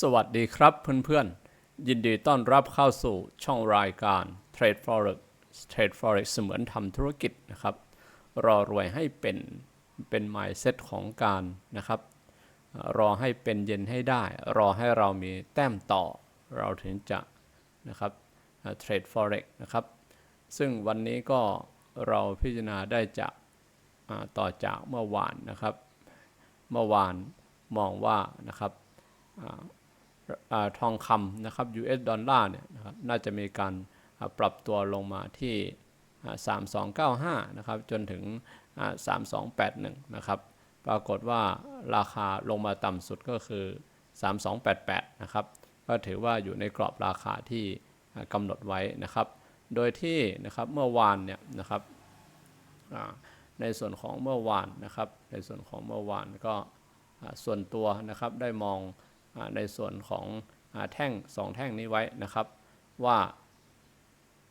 สวัสดีครับเพื่อนๆ ยินดีต้อนรับเข้าสู่ช่องรายการ Trade Forex Trade Forex เสมือนทำธุรกิจนะครับ รอรวยให้เป็นเป็น mindset ของการนะครับ รอให้เป็นเย็นให้ได้ รอให้เรามีแต้มต่อ เราถึงจะนะครับเทรด Forex นะครับ ซึ่งวันนี้ก็เราพิจารณาได้จากต่อจากเมื่อวานนะครับ เมื่อวานมองว่านะครับ ทองคำนะครับ US ดอลลาร์เนี่ยนะครับน่าจะมีการปรับตัวลงมาที่อ่า3295 นะครับจนถึงอ่า3281 นะครับ ปรากฏว่าราคาลงมาต่ำสุดก็คือ 3288 นะครับ ก็ถือว่าอยู่ในกรอบราคาที่กำหนดไว้นะครับ โดยที่นะครับเมื่อวานเนี่ยนะครับในส่วนของเมื่อวานนะครับ ในส่วนของเมื่อวานก็ส่วนตัวนะครับได้มอง ในส่วนของอแท่งสองแท่งนี้ไว้นะครับว่า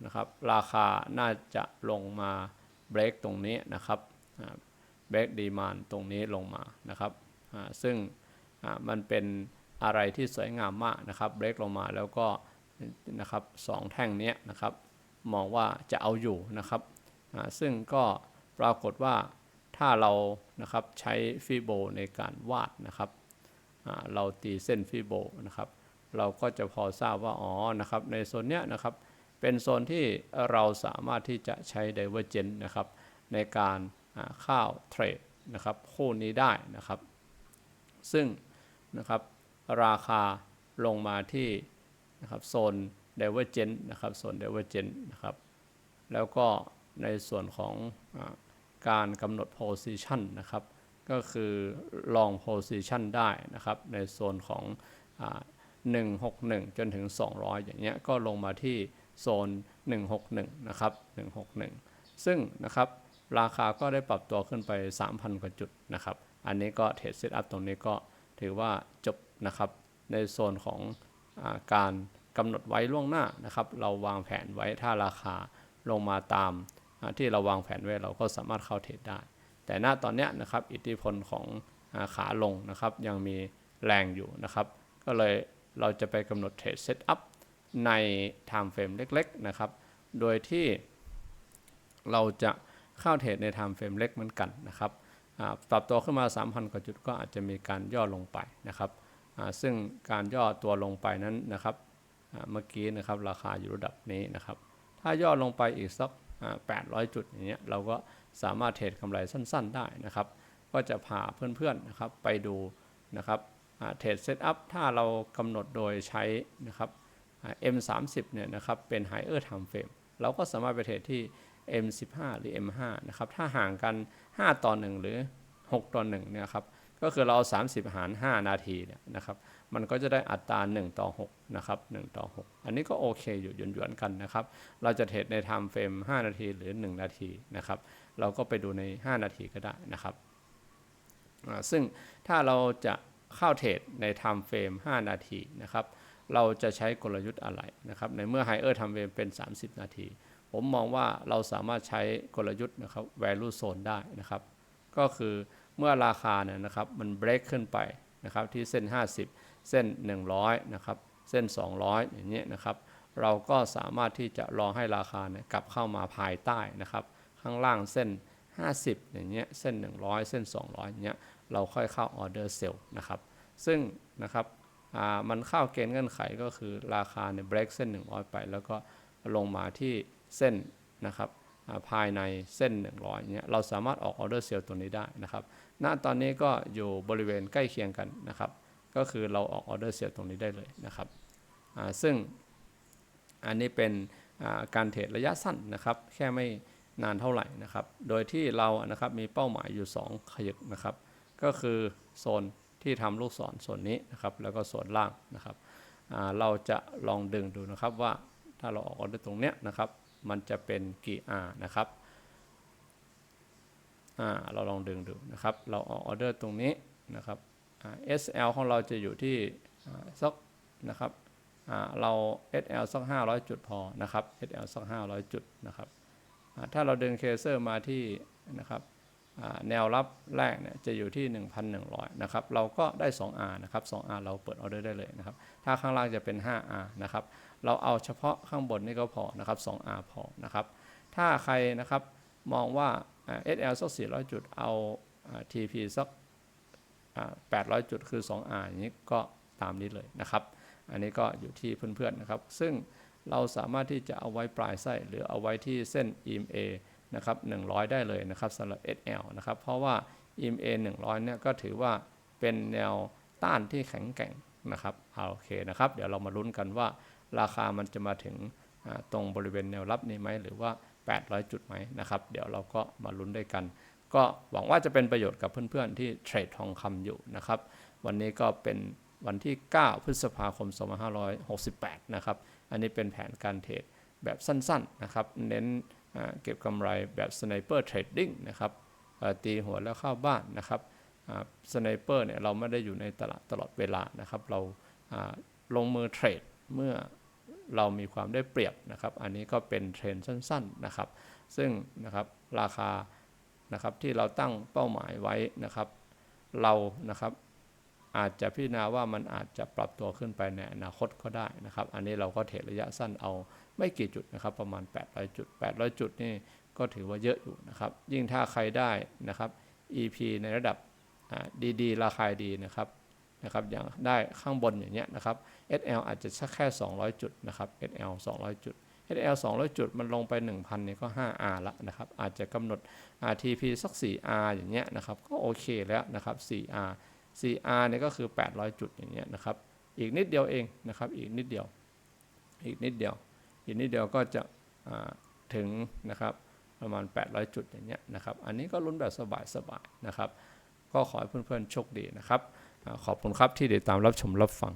นะครับราคาน่าจะลงมาเบรกตรงนี้นะครับเบรกดีมานตรงนี้ลงมานะครับซึ่งมันเป็นอะไรที่สวยงามมากนะครับเบรกลงมาแล้วก็นะครับสองแท่งนี้นะครับมองว่าจะเอาอยู่นะครับซึ่งก็ปรากฏว่าถ้าเรานะครับใช้ฟีโบในการวาดนะครับ เราตีเส้นฟิโบนะครับ เราก็จะพอทราบว่าอ๋อนะครับในโซนเนี้ยนะครับเป็นโซนที่เราสามารถที่จะใช้ Divergent นนะครับในการเข้าวเทรดนะครับคู่นี้ได้นะครับ ซึ่งนะครับราคาลงมาที่นะครับโซน Divergent นนะครับโซน Divergent นนะครับแล้วก็ในส่วนของอการกำหนด position นะครับ ก็คือ long position ได้นะครับในโซนของอ161 จนถึง 200 อย่างเงี้ยก็ลงมาที่โซน 161 นะครับ 161 ซึ่งนะครับราคาก็ได้ปรับตัวขึ้นไป 3,000 กว่าจุดนะครับ อันนี้ก็เทรดเซตอัพตรงนี้ก็ถือว่าจบนะครับในโซนของอาการกำหนดไว้ล่วงหน้านะครับ เราวางแผนไว้ถ้าราคาลงมาตามที่เราวางแผนไว้เราก็สามารถเข้าเทรดได้ แต่ณตอนเนี้ยนะครับอิทธิพลของอขาลงนะครับยังมีแรงอยู่นะครับ ก็เลยเราจะไปกำหนดเทรดเซตอัพใน Time Frame เล็กๆนะครับ โดยที่เราจะเข้าเทรดใน Time Frame เล็กเหมือนกันนะครับปรับตัวขึ้นมา 3,000 กว่าจุดก็อาจจะมีการย่อลงไปนะครับ ซึ่งการย่อตัวลงไปนั้นนะครับ เมื่อกี้นะครับราคาอยู่ระดับนี้นะครับ ถ้าย่อลงไปอีกสัก 800 จุดอย่างเงี้ยเราก็สามารถเทรดกำไรสั้น ๆ ได้นะครับ ก็จะพาเพื่อนๆนะครับไปดูนะครับเทรดเซตอัพถ้าเรากำหนดโดยใช้นะครับอ่า M30 เนี่ยนะครับเป็น Higher Time Frame เราก็สามารถไปเทรดที่ M15 หรือ M5 นะครับ ถ้าห่างกัน 5 ต่อ 1 หรือ 6 ต่อ1เนี่ยครับ ก็คือเราเอา30 หาร 5 นาทีเนี่ยนะครับ มันก็จะได้อัตรา 1 ต่อ 6 นะครับ 1 ต่อ 6 อันนี้ก็โอเคอยู่หยวนๆกันนะครับ เราจะเทรดใน Time Frame 5นาทีหรือ 1 นาทีนะครับ เราก็ไปดูใน 5 นาทีก็ได้นะครับ ซึ่งถ้าเราจะเข้าเทรดใน Time Frame 5นาทีนะครับ เราจะใช้กลยุทธ์อะไรนะครับ ในเมื่อ Higher Time Frame เป็น 30 นาที ผมมองว่าเราสามารถใช้กลยุทธ์นะครับ value zone ได้นะครับ ก็คือเมื่อราคาเนี่ยนะครับมัน break ขึ้นไป นะครับที่เส้น 50 เส้น 100นะครับเส้น 200 อย่างเงี้ยนะครับเราก็สามารถที่จะรอให้ราคาเนี่ยกลับเข้ามาภายใต้นะครับ ข้างล่างเส้น 50 อย่างเงี้ยเส้น 100 เส้น 200อย่างเงี้ยเราค่อยเข้าออเดอร์เซลล์นะครับ ซึ่งนะครับมันเข้าเกณฑ์เงื่อนไขก็คือราคาเนี่ย break เส้น 100 ไป แล้วก็ลงมาที่เส้นนะครับ ภายในเส้น 100เงี้ยเราสามารถออกออเดอร์เซลล์ตัวนี้ได้นะครับณตอนนี้ก็อยู่บริเวณใกล้เคียงกันนะครับ ก็คือเราออกออเดอร์เซลล์ตรงนี้ได้เลยนะครับซึ่งอันนี้เป็นการเทรดระยะสั้นนะครับ แค่ไม่นานเท่าไหร่นะครับ โดยที่เรานะครับมีเป้าหมายอยู่ 2 ขยึกนะครับ ก็คือโซนที่ทำลูกศรโซนนี้นะครับ แล้วก็โซนล่างนะครับเราจะลองดึงดูนะครับว่าถ้าเราออกออเดอร์ตรงเนี้ยนะครับ มันจะเป็นกี่ R นะครับอ่าเราลองดึงดูนะครับ เราออกออเดอร์ตรงนี้นะครับ SL ของเราจะอยู่ที่อ่าสักนะครับอ่าเรา SL สัก 500 จุดพอนะครับ SL สัก 500 จุดนะครับอ่าถ้าเราดึงเคเซอร์มาที่นะครับ แนวรับแรกเนี่ยจะอยู่ที่ 1,100 นะครับ เราก็ได้ 2R นะครับ 2R เราเปิดออเดอร์ได้เลยนะครับ ถ้าข้างล่างจะเป็น 5R นะครับ เราเอาเฉพาะข้างบนนี่ก็พอนะครับ 2R พอนะครับ ถ้าใครนะครับมองว่าอ่า SL สัก 400 จุด เอา TP สัก 800 จุดคือ 2R อย่างนี้ก็ตามนี้เลยนะครับ อันนี้ก็อยู่ที่เพื่อนๆนะครับ ซึ่งเราสามารถที่จะเอาไว้ปลายไส้หรือเอาไว้ที่เส้น EMA นะครับ100 ได้เลยนะครับสำหรับ SL นะครับเพราะว่า EMA 100 เนี่ยก็ถือว่าเป็นแนวต้านที่แข็งแกร่งนะครับเอาโอเคนะครับ เดี๋ยวเรามาลุ้นกันว่าราคามันจะมาถึงตรงบริเวณแนวรับนี้ไหมหรือว่า 800 จุดไหมนะครับ เดี๋ยวเราก็มาลุ้นด้วยกัน ก็หวังว่าจะเป็นประโยชน์กับเพื่อนๆ ที่เทรดทองคำอยู่นะครับ วันนี้ก็เป็นวันที่ 9 พฤษภาคม 2568 นะครับ อันนี้เป็นแผนการเทรดแบบสั้นๆ นะครับ เน้น เก็บกำไรแบบสไนเปอร์เทรดดิ้งนะครับตีหัวแล้วเข้าบ้านนะครับสไนเปอร์เนี่ยเราไม่ได้อยู่ในตลาดตลอดเวลานะครับ เราอ่าลงมือเทรดเมื่อเรามีความได้เปรียบนะครับ อันนี้ก็เป็นเทรนด์สั้นๆนะครับ ซึ่งนะครับราคานะครับที่เราตั้งเป้าหมายไว้นะครับ เรานะครับอาจจะพิจารณาว่ามันอาจจะปรับตัวขึ้นไปในอนาคตก็ได้นะครับ อันนี้เราก็เทรดระยะสั้นเอา ไม่กี่จุดนะครับ ประมาณ 800 จุด 800 จุดนี่ก็ถือว่าเยอะอยู่นะครับ ยิ่งถ้าใครได้นะครับ EP ในระดับดีๆ ราคาดีนะครับนะครับ อย่างได้ข้างบนอย่างเงี้ยนะครับ SL อาจจะสักแค่ 200 จุดนะครับ SL 200 จุด SL 200 จุดมันลงไป 1,000เนี่ยก็ 5R ละนะครับ อาจจะกำหนด RTP สัก 4R อย่างเงี้ยนะครับ ก็โอเคแล้วนะครับ 4R 4R เนี่ยก็คือ 800 จุดอย่างเงี้ยนะครับ อีกนิดเดียวเองนะครับ อีกนิดเดียว อีกนิดเดียว อีกนิดเดียวก็จะถึงนะครับประมาณ 800 จุดอย่างเงี้ยนะครับอันนี้ก็ลุ้นแบบสบายๆนะครับ ก็ขอให้เพื่อนๆโชคดีนะครับ ขอบคุณครับที่ติดตามรับชมรับฟัง